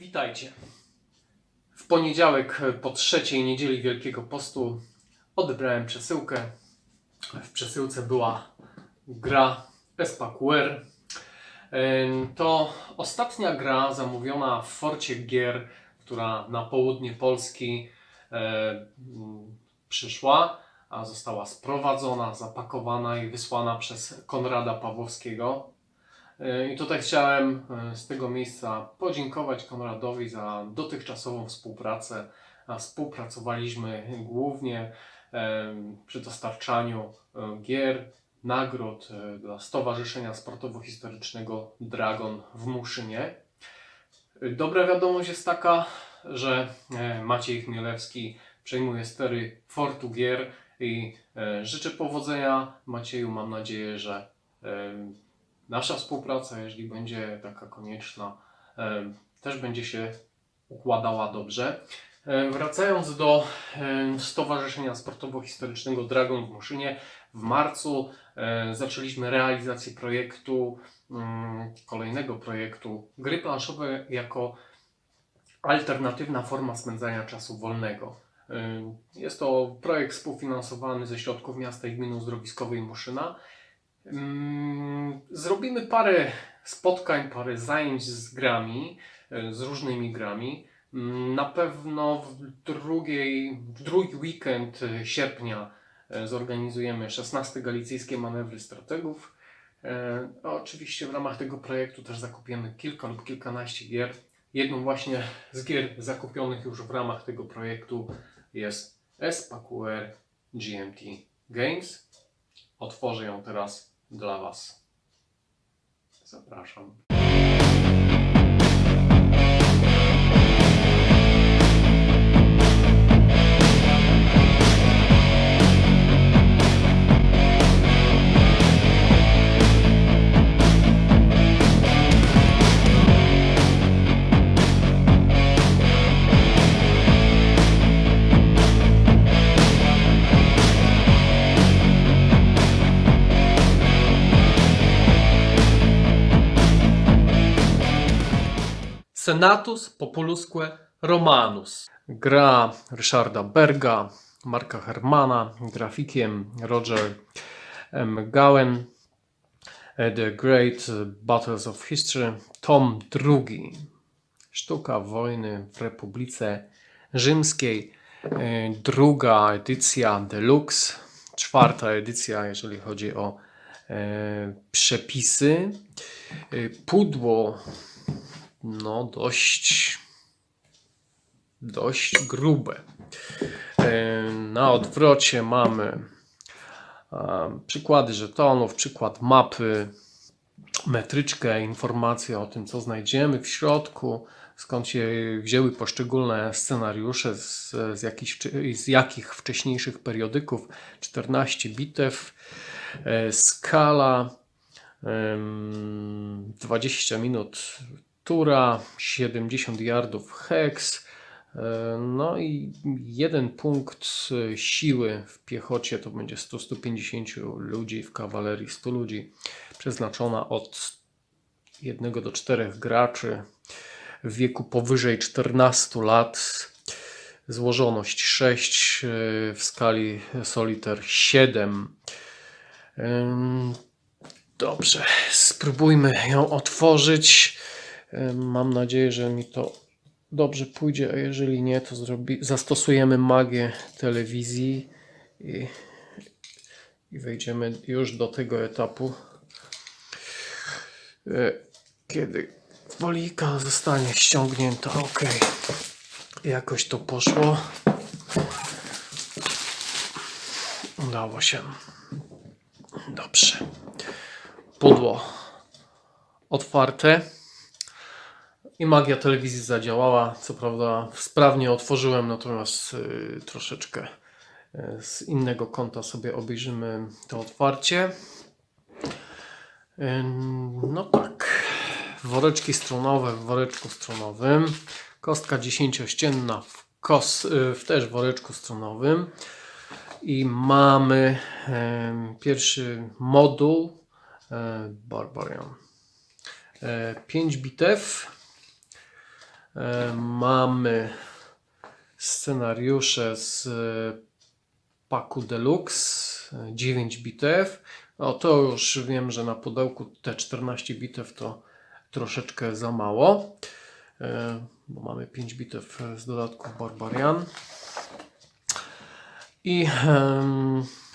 Witajcie. W poniedziałek e, po trzeciej niedzieli Wielkiego Postu odebrałem przesyłkę. W przesyłce była gra SPQR. Em, To ostatnia gra zamówiona w Forcie Gier, która na południe Polski e, przyszła, a została sprowadzona, zapakowana i wysłana przez Konrada Pawłowskiego. E, I tutaj chciałem e, z tego miejsca podziękować Konradowi za dotychczasową współpracę. Współpracowaliśmy głównie e, przy dostarczaniu gier, nagród dla Stowarzyszenia Sportowo-Historycznego Dragon w Muszynie. Dobra wiadomość jest taka, że Maciej Chmielewski przejmuje stery Fortu Gier i życzę powodzenia Macieju. Mam nadzieję, że nasza współpraca, jeżeli będzie taka konieczna, też będzie się układała dobrze. Wracając do Stowarzyszenia Sportowo-Historycznego Dragon w Muszynie, w marcu zaczęliśmy realizację projektu, kolejnego projektu gry planszowe jako alternatywna forma spędzania czasu wolnego. Jest to projekt współfinansowany ze środków miasta i gminy uzdrowiskowej Muszyna. Mm, Zrobimy parę spotkań, parę zajęć z grami, e, z różnymi grami. Mm, Na pewno w, drugiej, w drugi weekend e, sierpnia e, zorganizujemy 16 Galicyjskie Manewry Strategów. Oczywiście w ramach tego projektu też zakupimy kilka lub kilkanaście gier. Jedną właśnie z gier zakupionych już w ramach tego projektu jest SPQR GMT Games. Otworzę ją teraz dla Was. Zapraszam. Senatus Populusque Romanus. Gra Ryszarda Berga, Marka Hermana, grafikiem Roger M. Gowen. The Great Battles of History, tom drugi. Sztuka wojny w Republice Rzymskiej. E, Druga edycja deluxe. Czwarta edycja, jeżeli chodzi o e, przepisy. E, Pudło no dość dość grube. E, Na odwrocie mamy przykłady żetonów, przykład mapy, metryczkę, informacje o tym, co znajdziemy w środku, skąd się wzięły poszczególne scenariusze, z, z, jakich, z jakich wcześniejszych periodyków, 14 bitew, e, skala, em, 20 minut tura, 70 yardów hex, e, no i jeden punkt siły w piechocie to będzie 100-150 ludzi, w kawalerii 100 ludzi, przeznaczona od 1 do 4 graczy w wieku powyżej 14 lat. Złożoność 6 e, w skali Solitaire 7. Ym, Dobrze, spróbujmy ją otworzyć. Mam nadzieję, że mi to dobrze pójdzie, a jeżeli nie, to zrobi, zastosujemy magię telewizji i, i wejdziemy już do tego etapu, e, kiedy wolika zostanie ściągnięta. Ok, jakoś to poszło. Udało się. Dobrze. Pudło otwarte. I magia telewizji zadziałała. Co prawda sprawnie otworzyłem, natomiast y, troszeczkę y, z innego kąta sobie obejrzymy to otwarcie. Ym, No tak. Woreczki stronowe w woreczku stronowym. Kostka dziesięciościenna w, kos, y, w też woreczku stronowym. I mamy pierwszy moduł e, Barbarian. E, 5 bitew. E, mamy scenariusze z e, paku Deluxe, e, 9 bitew. O, to już wiem, że na pudełku te 14 bitew to troszeczkę za mało, e, bo mamy 5 bitew z dodatków Barbarian. I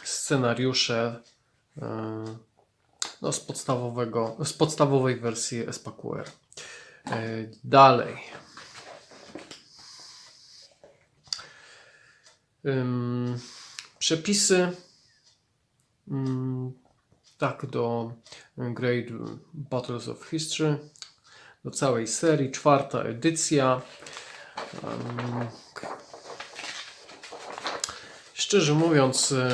scenariusze e, no, z, podstawowego, z podstawowej wersji SPQR. E, Dalej. Przepisy tak do Great Battles of History do całej serii, czwarta edycja Szczerze mówiąc, e,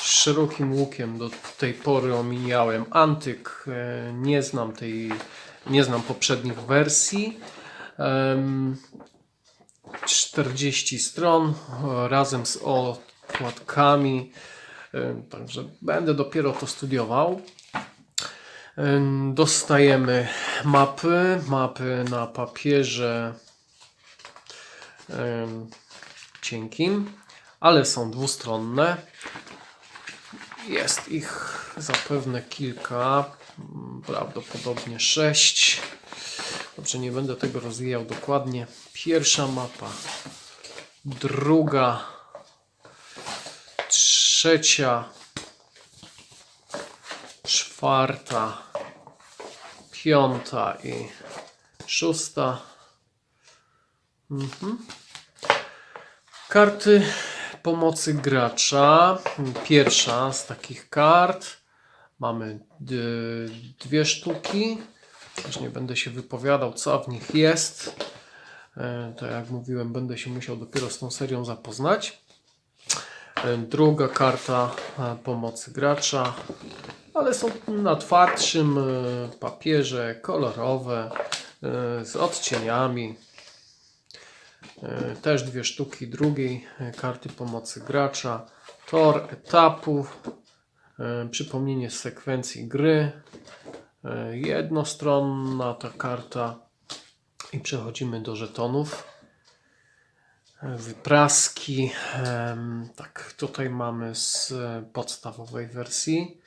szerokim łukiem do tej pory omijałem antyk. E, nie znam tej, nie znam poprzednich wersji. Em, 40 stron e, razem z okładkami. Także będę dopiero to studiował. Em, Dostajemy mapy, mapy na papierze cienkim, ale są dwustronne. Jest ich zapewne kilka, prawdopodobnie sześć. Dobrze, nie będę tego rozwijał dokładnie. Pierwsza mapa, druga, trzecia, czwarta, piąta i szósta. Mhm. Karty pomocy gracza. Pierwsza z takich kart. Mamy d- dwie sztuki. Też nie będę się wypowiadał, co w nich jest. E, Tak jak mówiłem, będę się musiał dopiero z tą serią zapoznać. E, Druga karta e, pomocy gracza, ale są na twardszym papierze, kolorowe, z odcieniami. Też dwie sztuki drugiej karty pomocy gracza. Tor etapu, przypomnienie sekwencji gry, e, jednostronna ta karta i przechodzimy do żetonów. E, Wypraski, tak tutaj mamy z e, podstawowej wersji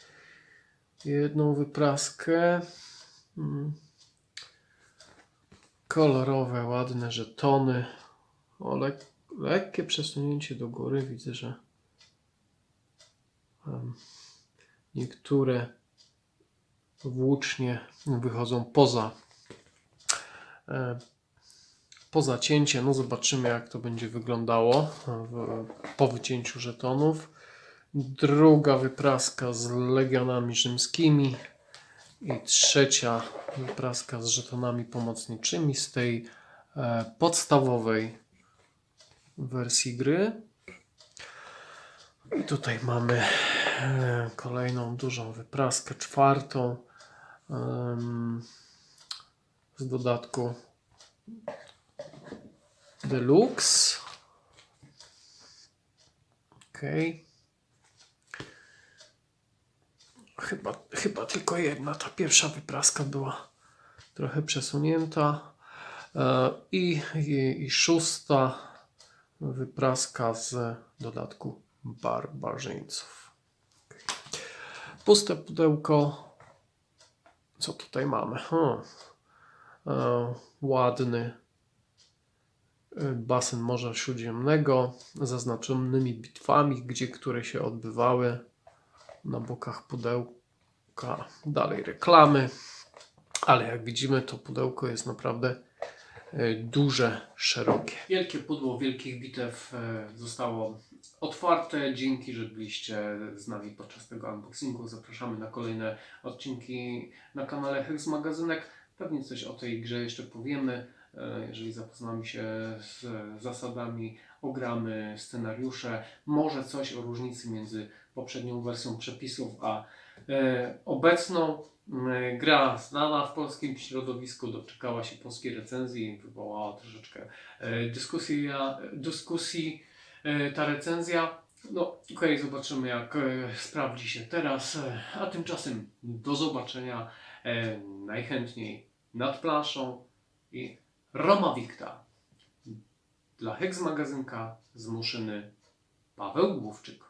jedną wypraskę. Mm. Kolorowe, ładne żetony. O, lek lekkie przesunięcie do góry. Widzę, że niektóre włócznie wychodzą poza e, poza cięcie. No zobaczymy jak to będzie wyglądało w, po wycięciu żetonów. Druga wypraska z legionami rzymskimi i trzecia wypraska z żetonami pomocniczymi z tej e, podstawowej wersji gry. I tutaj mamy e, kolejną dużą wypraskę, czwartą z dodatku Deluxe. Okej. Chyba, chyba tylko jedna. Ta pierwsza wypraska była trochę przesunięta. E, I, i, I szósta wypraska z dodatku barbarzyńców. Puste pudełko. Co tutaj mamy? Hmm. E, ładny e, basen Morza Śródziemnego zaznaczonymi bitwami, gdzie które się odbywały na bokach pudełka. Dalej reklamy, ale jak widzimy, to pudełko jest naprawdę e, duże, szerokie. Wielkie pudło wielkich bitew e, zostało otwarte. Dzięki, że byliście z nami podczas tego unboxingu. Zapraszamy na kolejne odcinki na kanale Hex Magazynek. Pewnie coś o tej grze jeszcze powiemy. E, Jeżeli zapoznamy się z zasadami, ogramy scenariusze, może coś o różnicy między poprzednią wersją przepisów a e, obecną. E, Gra znana w polskim środowisku, doczekała się polskiej recenzji, wywołała troszeczkę dyskusji, dyskusji ta recenzja. No, okej, zobaczymy jak e, sprawdzi się teraz, e, a tymczasem do zobaczenia e, najchętniej nad planszą i Roma Wikta. Dla Hex Magazynka z Muszyny Paweł Główczyk.